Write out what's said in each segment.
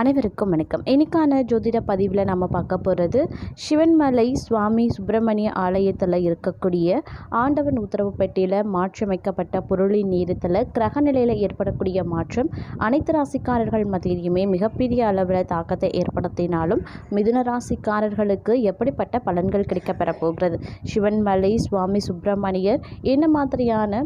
அனைவருக்கும் வணக்கம். இன்றைக்கான ஜோதிட பதிவில் நம்ம பார்க்க போகிறது சிவன்மலை சுவாமி சுப்பிரமணிய ஆலயத்தில் இருக்கக்கூடிய ஆண்டவன் உத்தரவு பெட்டியில் மாற்றியமைக்கப்பட்ட பொருளின் நேரத்தில் கிரக நிலையில் ஏற்படக்கூடிய மாற்றம் அனைத்து ராசிக்காரர்கள் மத்தியிலுமே மிகப்பெரிய அளவில் தாக்கத்தை ஏற்படுத்தினாலும் மிதுன ராசிக்காரர்களுக்கு எப்படிப்பட்ட பலன்கள் கிடைக்கப்பெற போகிறது? சிவன்மலை சுவாமி சுப்பிரமணியர் என்ன மாதிரியான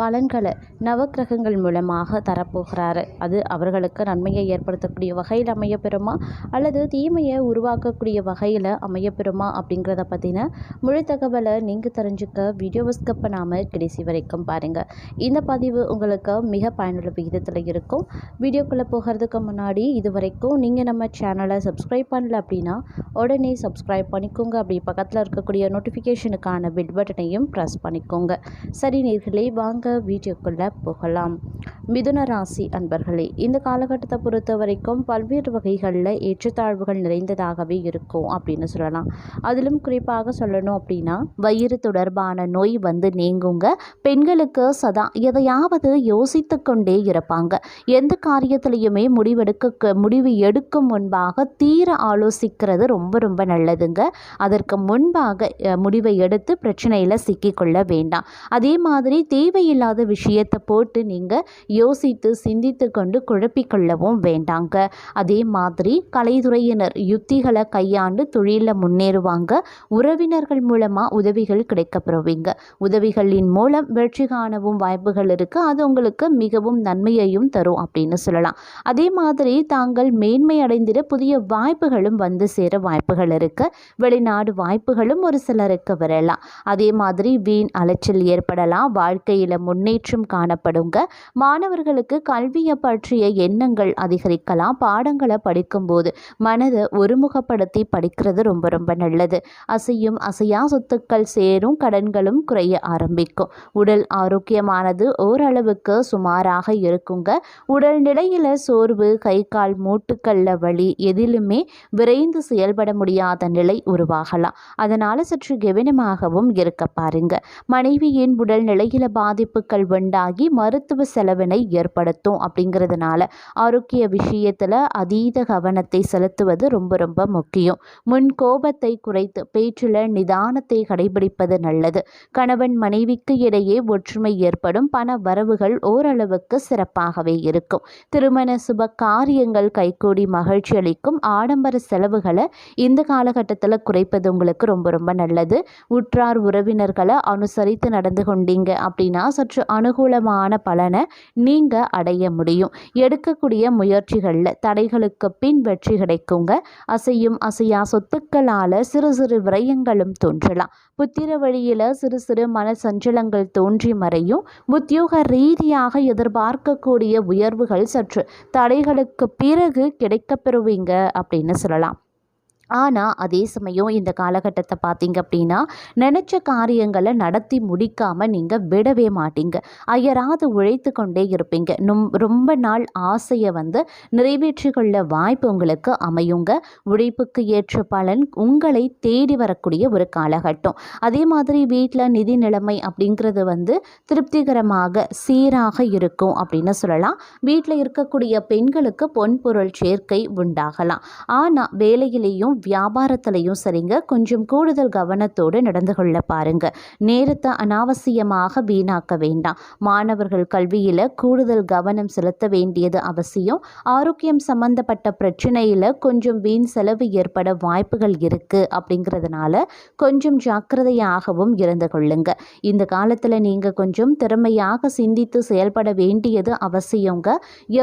பலன்களை நவக்கிரகங்கள் மூலமாக தரப்போகிறாரு. அது அவர்களுக்கு நன்மையை ஏற்படுத்தக்கூடிய வகையில் அமையப்பெறுமா? அல்லது தீமையை உருவாக்கக்கூடிய வகையில் அமையப்பெறுமா அப்படிங்கிறத பற்றின முழு தகவலை நீங்கள் தெரிஞ்சுக்க வீடியோவை ஸ்கிப் பண்ணாமல் கடைசி வரைக்கும் பாருங்கள் இந்த பதிவு உங்களுக்கு மிக பயனுள்ள விகிதத்தில் இருக்கும். வீடியோக்குள்ளே போகிறதுக்கு முன்னாடி இது வரைக்கும் நீங்கள் நம்ம சேனலை சப்ஸ்கிரைப் பண்ணல அப்படின்னா உடனே சப்ஸ்கிரைப் பண்ணிக்கோங்க. அப்படி பக்கத்தில் இருக்கக்கூடிய நோட்டிஃபிகேஷனுக்கான பில் பட்டனையும் ப்ரெஸ் பண்ணிக்கோங்க. சரி நேர்களே வாங்க வீடியோக்குள்ளே போகலாம். மிதுன ராசி அன்பர்களே இந்த காலகட்டத்தை பொறுத்த வரைக்கும் பல்வேறு வகைகளில் ஏற்றத்தாழ்வுகள் நிறைந்ததாகவே இருக்கும் அப்படின்னு சொல்லலாம். அதிலும் குறிப்பாக சொல்லணும் அப்படின்னா வயிறு தொடர்பான நோய் வந்து நீங்குங்க. பெண்களுக்கு சதா எதையாவது யோசித்து கொண்டே இருப்பாங்க. எந்த காரியத்திலையுமே முடிவெடுக்க முடிவு எடுக்கும் முன்பாக தீர ஆலோசிக்கிறது ரொம்ப ரொம்ப நல்லதுங்க. அதற்கு முன்பாக முடிவை எடுத்து பிரச்சனையில் சிக்கிக்கொள்ள வேண்டாம். அதே மாதிரி தேவையில்லாத விஷயத்தை போட்டு நீங்கள் யோசித்து சிந்தித்து கொண்டு குழப்பிக்கொள்ளவும் வேண்டாங்க. அதே மாதிரி கலைத்துறையினர் யுத்திகளை கையாண்டு தொழிலில் முன்னேறுவாங்க. உறவினர்கள் மூலமாக உதவிகள் கிடைக்கப்பெறுவீங்க. உதவிகளின் மூலம் வெற்றி காணவும் வாய்ப்புகள் இருக்குது அது உங்களுக்கு மிகவும் நன்மையையும் தரும் அப்படின்னு சொல்லலாம். அதே மாதிரி தாங்கள் மேன்மை அடைந்திட புதிய வாய்ப்புகளும் வந்து சேர வாய்ப்புகள் இருக்குது வெளிநாடு வாய்ப்புகளும் ஒரு சிலருக்கு வரலாம். அதே மாதிரி வீண் அலைச்சல் ஏற்படலாம். வாழ்க்கையில் முன்னேற்றம் காணப்படுங்க. மாணவர்களுக்கு கல்வியை பற்றிய எண்ணங்கள் அதிகரிக்கலாம். பாடங்களை படிக்கும்போது மனதை ஒருமுகப்படுத்தி படிக்கிறது ரொம்ப ரொம்ப நல்லது. அசையும் அசையா சொத்துக்கள் சேரும் கடன்களும் குறைய ஆரம்பிக்கும். உடல் ஆரோக்கியமானது ஓரளவுக்கு சுமாராக இருக்குங்க. உடல் நிலையில் சோர்வு கை கால் மூட்டுக்கல்ல வலி எதிலுமே விரைந்து செயல்பட முடியாத நிலை உருவாகலாம். அதனால் சற்று கவனமாகவும் இருக்க பாருங்க. மனைவியின் உடல் பாதிப்பு பாதிப்புகள் உண்டாகி மருத்துவ செலவினை ஏற்படுத்தும் அப்படிங்கிறதுனால ஆரோக்கிய விஷயத்தில் அதீத கவனத்தை செலுத்துவது ரொம்ப ரொம்ப முக்கியம். முன் கோபத்தை குறைத்து பேச்சில் நிதானத்தை கடைபிடிப்பது நல்லது. கணவன் மனைவிக்கு இடையே ஒற்றுமை ஏற்படும். பண வரவுகள் ஓரளவுக்கு சிறப்பாகவே இருக்கும். திருமண சுப காரியங்கள் கைகூடி மகிழ்ச்சி அளிக்கும். ஆடம்பர செலவுகளை இந்த காலகட்டத்தில் குறைப்பது உங்களுக்கு ரொம்ப ரொம்ப நல்லது. உற்றார் உறவினர்களை அனுசரித்து நடந்து கொண்டீங்க அப்படின்னா சற்று அனுகூலமான பலனை நீங்கள் அடைய முடியும். எடுக்கக்கூடிய முயற்சிகளில் தடைகளுக்கு பின் வெற்றி கிடைக்குங்க. அசையும் அசையா சொத்துக்களால் சிறு சிறு விரயங்களும் தோன்றலாம். புத்திர வழியில் சிறு சிறு மன சஞ்சலங்கள் தோன்றி மறையும். உத்தியோக ரீதியாக எதிர்பார்க்கக்கூடிய உயர்வுகள் சற்று தடைகளுக்கு பிறகு கிடைக்கப்பெறுவீங்க அப்படின்னு சொல்லலாம். ஆனால் அதே சமயம் இந்த காலகட்டத்தை பார்த்தீங்க அப்படின்னா நினச்ச காரியங்களை நடத்தி முடிக்காமல் நீங்கள் விடவே மாட்டீங்க. அயராது உழைத்து கொண்டே இருப்பீங்க. நும் ரொம்ப நாள் ஆசையை வந்து நிறைவேற்றி கொள்ள வாய்ப்பு உங்களுக்கு அமையுங்க. உழைப்புக்கு ஏற்ற பலன் உங்களை தேடி வரக்கூடிய ஒரு காலகட்டம். அதே மாதிரி வீட்டில் நிதி நிலைமை அப்படிங்கிறது வந்து திருப்திகரமாக சீராக இருக்கும் அப்படின்னு சொல்லலாம். வீட்டில் இருக்கக்கூடிய பெண்களுக்கு பொன்பொருள் சேர்க்கை உண்டாகலாம். ஆனால் வேலையிலேயும் வியாபாரத்திலையும் சரிங்க. கொஞ்சம் கூடுதல் கவனத்தோடு நடந்து கொள்ள பாருங்க. நேரத்தை அனாவசியமாக வீணாக்க வேண்டாம். மாணவர்கள் கல்வியில் கூடுதல் கவனம் செலுத்த வேண்டியது அவசியம். ஆரோக்கியம் சம்பந்தப்பட்ட பிரச்சனையில் கொஞ்சம் வீண் செலவு ஏற்பட வாய்ப்புகள் இருக்குது அப்படிங்கிறதுனால கொஞ்சம் ஜாக்கிரதையாகவும் இருந்து கொள்ளுங்க. இந்த காலத்தில் நீங்கள் கொஞ்சம் திறமையாக சிந்தித்து செயல்பட வேண்டியது அவசியங்க.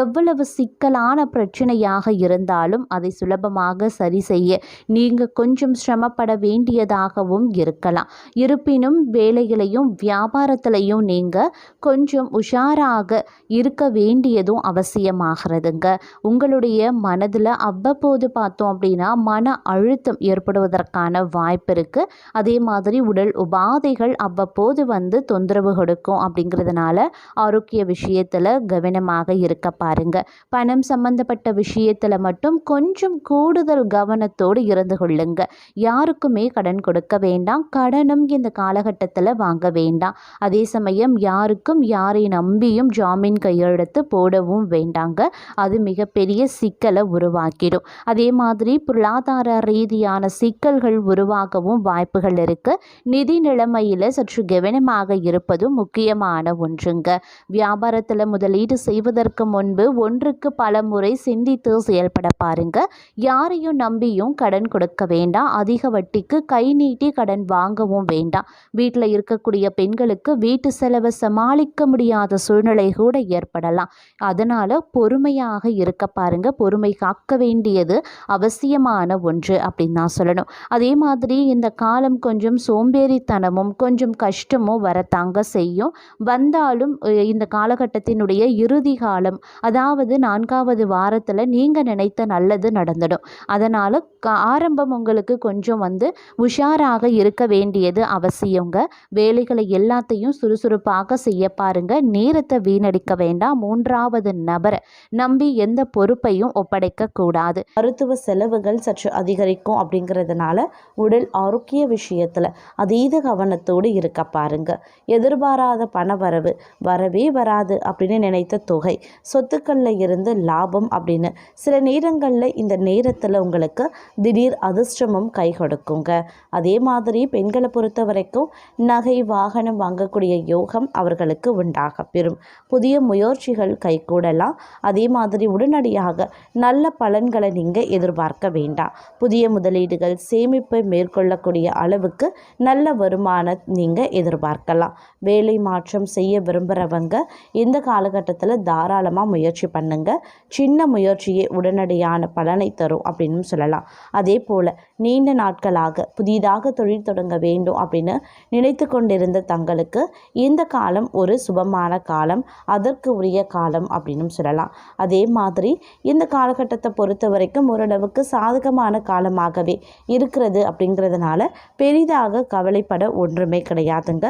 எவ்வளவு சிக்கலான பிரச்சனையாக இருந்தாலும் அதை சுலபமாக சரி செய்ய நீங்கள் கொஞ்சம் சிரமப்பட வேண்டியதாகவும் இருக்கலாம். இருப்பினும் வேலைகளையும் வியாபாரத்திலையும் நீங்கள் கொஞ்சம் உஷாராக இருக்க வேண்டியதும் அவசியமாகிறதுங்க. உங்களுடைய மனதில் அவ்வப்போது பார்த்தோம் அப்படின்னா மன அழுத்தம் ஏற்படுவதற்கான வாய்ப்பு இருக்குது அதே மாதிரி உடல் உபாதைகள் அவ்வப்போது வந்து தொந்தரவு கொடுக்கும் அப்படிங்கிறதுனால ஆரோக்கிய விஷயத்தில் கவனமாக இருக்க பாருங்க. பணம் சம்பந்தப்பட்ட விஷயத்தில் மட்டும் கொஞ்சம் கூடுதல் கவனத்தோடு கவனத்தோடு இருந்து கொள்ளுங்க. யாருக்குமே கடன் கொடுக்க வேண்டாம். கடனும் இந்த காலகட்டத்தில் வாங்க வேண்டாம். அதே சமயம் யாருக்கும் யாரை நம்பியும் ஜாமீன் கையெழுத்து போடவும் வேண்டாங்க. அது மிகப்பெரிய சிக்கலை உருவாக்கிடும். அதே மாதிரி பொருளாதார ரீதியான சிக்கல்கள் உருவாகவும் வாய்ப்புகள் இருக்கு. நிதி நிலைமையில் சற்று கவனமாக இருப்பதும் முக்கியமான ஒன்றுங்க. வியாபாரத்தில் முதலீடு செய்வதற்கு முன்பு ஒன்றுக்கு பல முறை சிந்தித்து செயல்பட பாருங்க. யாரையும் நம்பியும் கடன் கொடுக்க வேண்டாம். அதிக வட்டிக்கு கை நீட்டி கடன் வாங்கவும் வேண்டாம். வீட்டில் இருக்கக்கூடிய பெண்களுக்கு வீட்டு செலவை சமாளிக்க முடியாத சூழ்நிலை கூட ஏற்படலாம். அதனால் பொறுமையாக இருக்க பாருங்க. பொறுமை காக்க வேண்டியது அவசியமான ஒன்று அப்படின்னு நான் சொல்லணும். அதே மாதிரி இந்த காலம் கொஞ்சம் சோம்பேறித்தனமும் கொஞ்சம் கஷ்டமும் வரத்தாங்க செய்யும். வந்தாலும் இந்த காலகட்டத்தினுடைய இறுதி காலம் அதாவது நான்காவது வாரத்தில் நீங்கள் நினைத்த நல்லது நடந்துடும். அதனால் க ஆரம்பம் உங்களுக்கு கொஞ்சம் வந்து உஷாராக இருக்க வேண்டியது அவசியங்க. வேலைகளை எல்லாத்தையும் சுறுசுறுப்பாக செய்ய பாருங்க. நேரத்தை வீணடிக்க வேண்டாம். மூன்றாவது நபரை நம்பி எந்த பொறுப்பையும் ஒப்படைக்க கூடாது. மருத்துவ செலவுகள் சற்று அதிகரிக்கும் அப்படிங்கிறதுனால உடல் ஆரோக்கிய விஷயத்தில் அதீத கவனத்தோடு இருக்க பாருங்க. எதிர்பாராத பண வரவு வரவே வராது அப்படின்னு நினைத்த தொகை சொத்துக்களில் இருந்து லாபம் அப்படின்னு சில நேரங்களில் இந்த நேரத்தில் உங்களுக்கு திடீர் அதிர்ஷ்டமும் கை கொடுக்குங்க. அதே மாதிரி பெண்களை பொறுத்த வரைக்கும் நகை வாகனம் வாங்கக்கூடிய யோகம் அவர்களுக்கு உண்டாக பெறும். புதிய முயற்சிகள் கைகூடலாம். அதே மாதிரி உடனடியாக நல்ல பலன்களை நீங்கள் எதிர்பார்க்க வேண்டாம். புதிய முதலீடுகள் சேமிப்பை மேற்கொள்ளக்கூடிய அளவுக்கு நல்ல வருமானம் நீங்கள் எதிர்பார்க்கலாம். வேலை மாற்றம் செய்ய விரும்புகிறவங்க இந்த காலகட்டத்தில் தாராளமாக முயற்சி பண்ணுங்க. சின்ன முயற்சியே உடனடியான பலனை தரும் அப்படின்னு சொல்லலாம். அதே போல் நீண்ட நாட்களாக புதிதாக தொழில் தொடங்க வேண்டும் அப்படின்னு நினைத்து கொண்டிருந்த தங்களுக்கு இந்த காலம் ஒரு சுபமான காலம் அதற்கு உரிய காலம் அப்படின்னு சொல்லலாம். அதே மாதிரி இந்த காலகட்டத்தை பொறுத்த வரைக்கும் ஓரளவுக்கு சாதகமான காலமாகவே இருக்கிறது அப்படிங்கிறதுனால பெரிதாக கவலைப்பட ஒன்றுமே கிடையாதுங்க.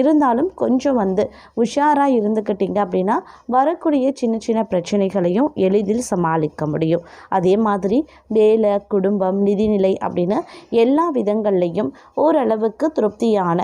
இருந்தாலும் கொஞ்சம் வந்து உஷாராக இருந்துக்கிட்டீங்க அப்படின்னா வரக்கூடிய சின்ன சின்ன பிரச்சனைகளையும் எளிதில் சமாளிக்க முடியும். அதே மாதிரி வேலை குடும்பம் நிதிநிலை அப்படின்னு எல்லா விதங்கள்லையும் ஓரளவுக்கு திருப்தியான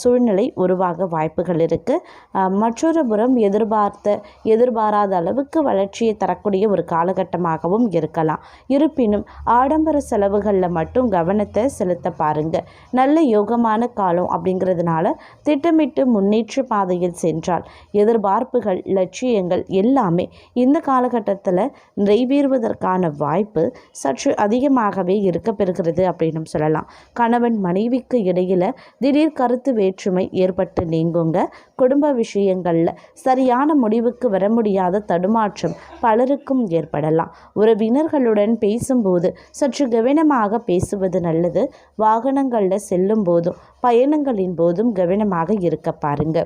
சூழ்நிலை உருவாக வாய்ப்புகள் இருக்குது மற்றொரு புறம் எதிர்பார்த்த எதிர்பாராத அளவுக்கு வளர்ச்சியை தரக்கூடிய ஒரு காலகட்டமாகவும் இருக்கலாம். இருப்பினும் ஆடம்பர செலவுகளில் மட்டும் கவனத்தை செலுத்த பாருங்க. நல்ல யோகமான காலம் அப்படிங்கிறதுனால திட்டமிட்டு முன்னேற்ற பாதையில் சென்றால் எதிர்பார்ப்புகள் லட்சியங்கள் எல்லாமே இந்த காலகட்டத்தில் நிறைவேறுவதற்கான வாய்ப்பு சற்று அதிகமாகவே இருக்க பெறுகிறது அப்படின்னு சொல்லலாம். கணவன் மனைவிக்கு இடையில் திடீர் கருத்து வேற்றுமை ஏற்பட்டு நீங்குங்க. குடும்ப விஷயங்களில் சரியான முடிவுக்கு வர முடியாத தடுமாற்றம் பலருக்கும் ஏற்படலாம். உறவினர்களுடன் பேசும்போது சற்று கவனமாக பேசுவது நல்லது. வாகனங்களில் செல்லும் போதும் பயணங்களின் போதும் கவனமாக இருக்க பாருங்க.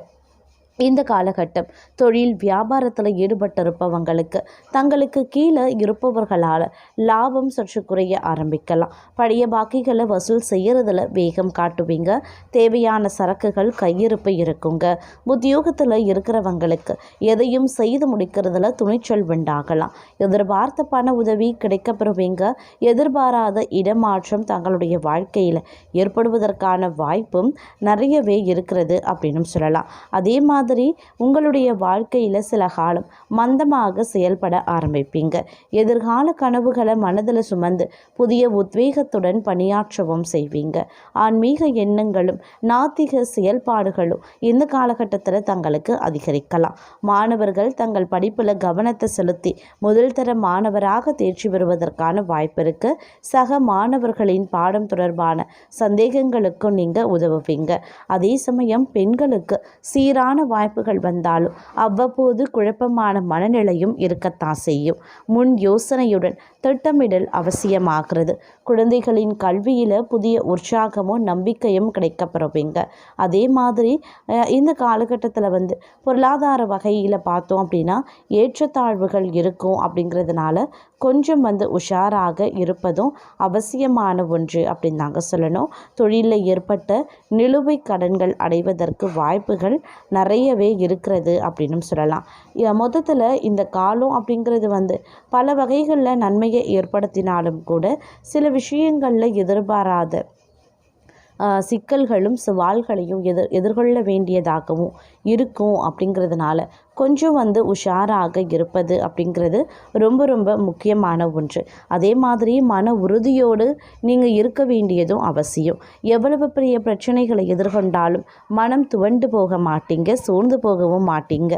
இந்த காலகட்டம் தொழில் வியாபாரத்தில் ஈடுபட்டிருப்பவங்களுக்கு தங்களுக்கு கீழே இருப்பவர்களால் லாபம் சற்று குறைய ஆரம்பிக்கலாம். பழைய பாக்கிகளை வசூல் செய்கிறதுல வேகம் காட்டுவீங்க. தேவையான சரக்குகள் கையிருப்பு இருக்குங்க. உத்தியோகத்தில் இருக்கிறவங்களுக்கு எதையும் செய்து முடிக்கிறதுல துணிச்சல் உண்டாகலாம். எதிர்பார்த்த பண உதவி கிடைக்கப்பெறுவீங்க. எதிர்பாராத இடமாற்றம் தங்களுடைய வாழ்க்கையில் ஏற்படுவதற்கான வாய்ப்பும் நிறையவே இருக்கிறது அப்படின்னு சொல்லலாம். அதே மாதிரி உங்களுடைய வாழ்க்கையில் சில காலம் மந்தமாக செயல்பட ஆரம்பிப்பீங்க. எதிர்கால கனவுகளை மனதில் சுமந்து புதிய உத்வேகத்துடன் பணியாற்றவும் செய்வீங்க. ஆன்மீக எண்ணங்களும் நாத்திக செயல்பாடுகளும் இந்த காலகட்டத்தில் தங்களுக்கு அதிகரிக்கலாம். மாணவர்கள் தங்கள் படிப்பில் கவனத்தை செலுத்தி முதல் தர மாணவராக தேர்ச்சி பெறுவதற்கான வாய்ப்பு இருக்கு. சக மாணவர்களின் பாடம் தொடர்பான சந்தேகங்களுக்கும் நீங்கள் உதவுவீங்க. அதே சமயம் பெண்களுக்கு சீரான வாய்ப்புகள் வந்தாலும் அவ்வப்போது குழப்பமான மனநிலையும் இருக்கத்தான் செய்யும். முன் யோசனையுடன் திட்டமிடல் அவசியமாகிறது. குழந்தைகளின் கல்வியில் புதிய உற்சாகமும் நம்பிக்கையும் கிடைக்கப்பெறுவீங்க. அதே மாதிரி இந்த காலகட்டத்தில் வந்து பொருளாதார வகையில் பார்த்தோம் அப்படின்னா ஏற்றத்தாழ்வுகள் இருக்கும் அப்படிங்கிறதுனால கொஞ்சம் வந்து உஷாராக இருப்பதும் அவசியமான ஒன்று அப்படின்னு நாங்கள் சொல்லணும். தொழிலில் ஏற்பட்ட நிலுவை கடன்கள் அடைவதற்கு வாய்ப்புகள் நிறையவே இருக்கிறது அப்படின்னும் சொல்லலாம். மொத்தத்தில் இந்த காலம் அப்படிங்கிறது வந்து பல வகைகளில் நன்மையை ஏற்படுத்தினாலும் கூட சில விஷயங்களில் எதிர்பாராத சிக்கல்களும் சவால்களையும் எதிர் எதிர்கொள்ள வேண்டியதாகவும் இருக்கும் அப்படிங்கிறதுனால கொஞ்சம் வந்து உஷாராக இருப்பது அப்படிங்கிறது ரொம்ப ரொம்ப முக்கியமான ஒன்று. அதே மாதிரி மன உறுதியோடு நீங்கள் இருக்க வேண்டியதும் அவசியம். எவ்வளவு பெரிய பிரச்சனைகளை எதிர்கொண்டாலும் மனம் துவண்டு போக மாட்டீங்க சோர்ந்து போகவும் மாட்டீங்க.